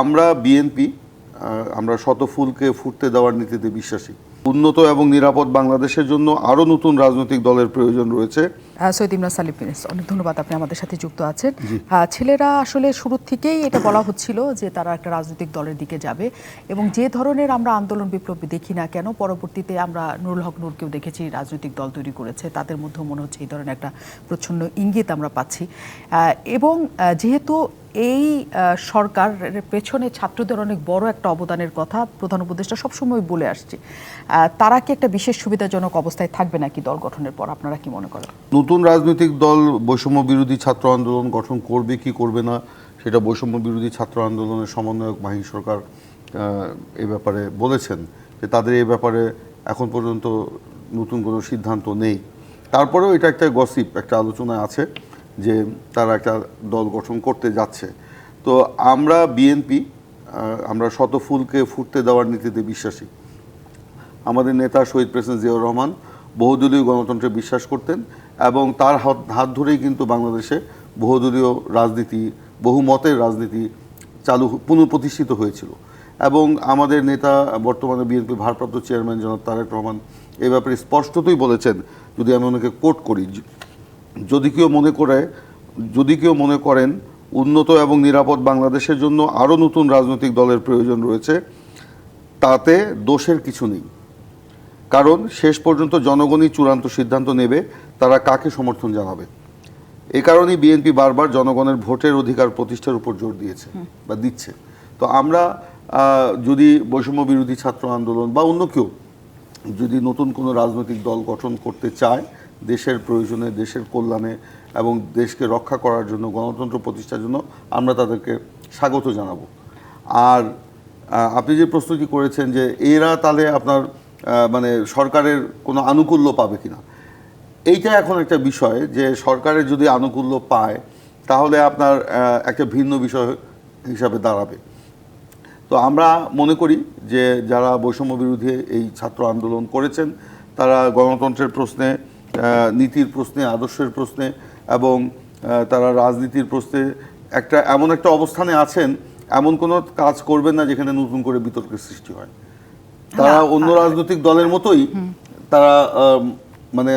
আমরা বিএনপি আমরা শত ফুলকে ফুটতে দেওয়ার নীতিতে বিশ্বাসী। উন্নত এবং নিরাপদ বাংলাদেশের জন্য আরও নতুন রাজনৈতিক দলের প্রয়োজন রয়েছে। সৈয়দ ইমরান সালিম অনেক ধন্যবাদ আপনি আমাদের সাথে যুক্ত আছেন। ছেলেরা আসলে শুরু থেকেই এটা বলা হচ্ছিল যে তারা একটা রাজনৈতিক দলের দিকে যাবে এবং যে ধরনের আমরা আন্দোলন বিপ্লব দেখি না কেন পরবর্তীতে আমরা নুরুল হক নূরকেও দেখেছি রাজনৈতিক দল তৈরি করেছে। তাদের মধ্যেও মনে হচ্ছে এই ধরনের একটা প্রচ্ছন্ন ইঙ্গিত আমরা পাচ্ছি। এবং যেহেতু এই সরকারের পেছনে ছাত্রদের অনেক বড় একটা অবদানের কথা প্রধান উপদেষ্টা সবসময় বলে আসছে। তারা কি একটা বিশেষ সুবিধাজনক অবস্থায় থাকবে নাকি দল গঠনের পর? আপনারা কি মনে করেন? নতুন রাজনৈতিক দল বৈষম্য বিরোধী ছাত্র আন্দোলন গঠন করবে কি করবে না, সেটা বৈষম্য বিরোধী ছাত্র আন্দোলনের সমন্বয়ক মাহি সরকার এ ব্যাপারে বলেছেন যে তাদের এ ব্যাপারে এখন পর্যন্ত নতুন কোনো সিদ্ধান্ত নেই। তারপরেও এটা একটা গসিপ একটা আলোচনা আছে। যে তারা একটা দল গঠন করতে যাচ্ছে। তো আমরা বিএনপি আমরা শত ফুলকে ফুটতে দেওয়ার নীতিতে বিশ্বাসী। আমাদের নেতা শহীদ প্রেসিডেন্ট জিয়াউর রহমান বহুদলীয় গণতন্ত্রে বিশ্বাস করতেন এবং তার হাত হাত ধরেই কিন্তু বাংলাদেশে বহুদলীয় রাজনীতি বহুমতের রাজনীতি চালু পুনঃপ্রতিষ্ঠিত হয়েছিল। এবং আমাদের নেতা, বর্তমানে বিএনপি ভারপ্রাপ্ত চেয়ারম্যান জনাব তারেক রহমান এ ব্যাপারে স্পষ্টতই বলেছেন, যদি আমি ওনাকে কোট করি যদি কেউ মনে করে যদি কেউ মনে করেন উন্নত এবং নিরাপদ বাংলাদেশের জন্য আরও নতুন রাজনৈতিক দলের প্রয়োজন রয়েছে তাতে দোষের কিছু নেই। কারণ শেষ পর্যন্ত জনগণই চূড়ান্ত সিদ্ধান্ত নেবে তারা কাকে সমর্থন জানাবে। এ কারণেই বিএনপি বারবার জনগণের ভোটের অধিকার প্রতিষ্ঠার উপর জোর দিয়েছে বা দিচ্ছে। তো আমরা যদি বৈষম্য বিরোধী ছাত্র আন্দোলন বা অন্য কেউ যদি নতুন কোনো রাজনৈতিক দল গঠন করতে চায় দেশের প্রয়োজনে, দেশের কল্যাণে এবং দেশকে রক্ষা করার জন্য, গণতন্ত্র প্রতিষ্ঠার জন্য আমরা তাদেরকে স্বাগত জানাব। আর আপনি যে প্রস্তুতি করেছেন যে এরা তাহলে আপনার মানে সরকারের কোনো আনুকূল্য পাবে কিনা, এইটা এখন একটা বিষয় যে সরকারের যদি আনুকূল্য পায়, তাহলে আপনার একটা ভিন্ন বিষয় হিসাবে দাঁড়াবে। তো আমরা মনে করি যে যারা বৈষম্য বিরোধী এই ছাত্র আন্দোলন করেছেন, তারা গণতন্ত্রের প্রশ্নে নীতির প্রশ্নে আদর্শের প্রশ্নে এবং তারা রাজনীতির প্রশ্নে একটা এমন একটা অবস্থানে আছেন এমন কোনো কাজ করবেন না যেখানে নতুন করে বিতর্কের সৃষ্টি হয়। তারা অন্য রাজনৈতিক দলের মতোই তারা মানে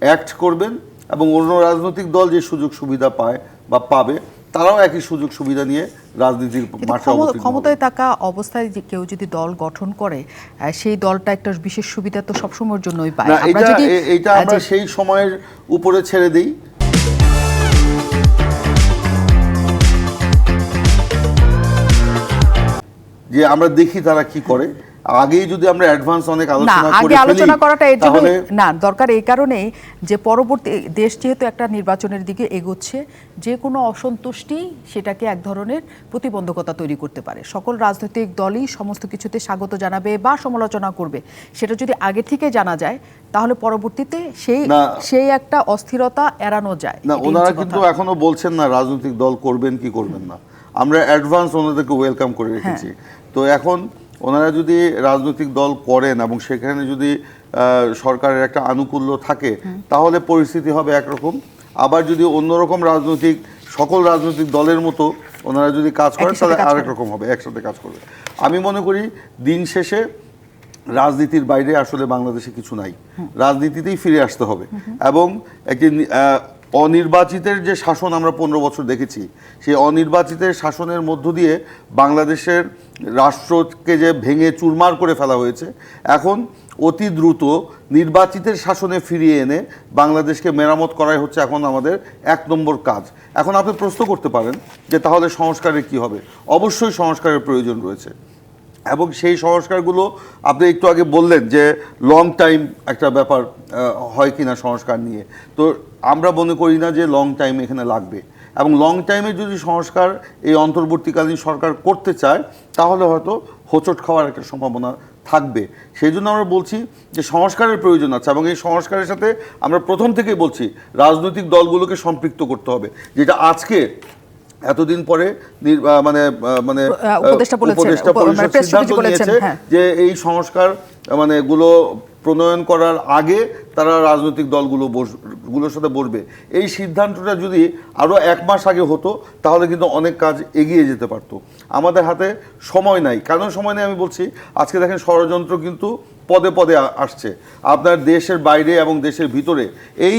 অ্যাক্ট করবেন এবং অন্য রাজনৈতিক দল যে সুযোগ সুবিধা পায় বা পাবে তারাও একই সুযোগ সুবিধা নিয়ে রাজনীতির মাঠে। ক্ষমতায় থাকা অবস্থায় যে কেউ যদি দল গঠন করে সেই দলটা একটা বিশেষ সুবিধা তো সবসময়ের জন্যই পায়। আমরা এটা যদি আমরা সেই সময়ের উপরে ছেড়ে দিই। যে আমরা দেখি তারা কি করে। আগেই যদি আমরা অ্যাডভান্স অনেক আলোচনা করে আগে আলোচনা করাটা এর জন্য না দরকার এই কারণেই যে পরবর্তী দেশ যেহেতু একটা নির্বাচনের দিকে এগোচ্ছে যে কোনো অসন্তুষ্টি সেটাকে এক ধরনের প্রতিবন্ধকতা তৈরি করতে পারে। সকল রাজনৈতিক দলই সমস্ত কিছুতে স্বাগত জানাবে বা সমালোচনা করবে। সেটা যদি আগে থেকে জানা যায় তাহলে পরবর্তীতে সেই সেই একটা অস্থিরতা এড়ানো যায়। না ওনারা কিন্তু এখনও বলছেন না রাজনৈতিক দল করবেন কি করবেন না। আমরা অ্যাডভান্স ওনাদেরকে ওয়েলকাম করে রেখেছি। তো এখন ওনারা যদি রাজনৈতিক দল করেন এবং সেখানে যদি সরকারের একটা আনুকূল্য থাকে তাহলে পরিস্থিতি হবে একরকম। আবার যদি অন্যরকম রাজনৈতিক সকল রাজনৈতিক দলের মতো ওনারা যদি কাজ করেন তাহলে আরেক রকম হবে একসাথে কাজ করবে। আমি মনে করি দিন শেষে রাজনীতির বাইরে আসলে বাংলাদেশে কিছু নাই। রাজনীতিতেই ফিরে আসতে হবে। এবং একটি অনির্বাচিতের যে শাসন আমরা পনেরো বছর দেখেছি, সেই অনির্বাচিতের শাসনের মধ্য দিয়ে বাংলাদেশের রাষ্ট্রকে যে ভেঙে চুরমার করে ফেলা হয়েছে, এখন অতি দ্রুত নির্বাচিতের শাসনে ফিরিয়ে এনে বাংলাদেশকে মেরামত করাই হচ্ছে এখন আমাদের এক নম্বর কাজ। এখন আপনি প্রশ্ন করতে পারেন যে তাহলে সংস্কারের কি হবে? অবশ্যই সংস্কারের প্রয়োজন রয়েছে। এবং সেই সংস্কারগুলো আপনি একটু আগে বললেন যে লং টাইম একটা ব্যাপার হয় কিনা সংস্কার নিয়ে। তো আমরা মনে করি না যে লং টাইম এখানে লাগবে। এবং লং টাইমে যদি সংস্কার এই অন্তর্বর্তীকালীন সরকার করতে চায়, তাহলে হয়তো হোঁচট খাওয়ার একটা সম্ভাবনা থাকবে। সেই জন্য আমরা বলছি যে সংস্কারের প্রয়োজন আছে এবং এই সংস্কারের সাথে আমরা প্রথম থেকেই বলছি, রাজনৈতিক দলগুলোকে সম্পৃক্ত করতে হবে। যেটা আজকে এতদিন পরে মানে মানে উপদেষ্টা মানে পরিষদ সিদ্ধান্ত নিয়েছে হ্যাঁ। যে এই সংস্কার মানে গুলো প্রণয়ন করার আগে তারা রাজনৈতিক দলগুলো বস- গুলোর সাথে বসবে। এই সিদ্ধান্তটা যদি আরও এক মাস আগে হতো তাহলে কিন্তু অনেক কাজ এগিয়ে যেতে পারতো। আমাদের হাতে সময় নাই। কেন সময় নেই আমি বলছি আজকে দেখেন ষড়যন্ত্র কিন্তু পদে পদে আসছে। আপনার দেশের বাইরে এবং দেশের ভিতরে এই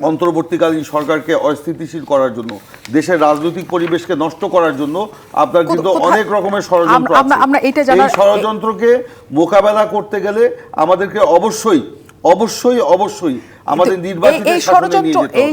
অন্তর্বর্তীকালীন সরকারকে অস্থিতিশীল করার জন্য দেশের রাজনৈতিক পরিবেশকে নষ্ট করার জন্য আপনার কিন্তু অনেক রকমের ষড়যন্ত্র আমরা- এটা এই ষড়যন্ত্রকে মোকাবেলা করতে গেলে আমাদেরকে অবশ্যই অবশ্যই অবশ্যই আমাদের নির্বাচন নির্বাচিত এই শাসনে নিয়ে ষড়যন্ত্র যেতে এই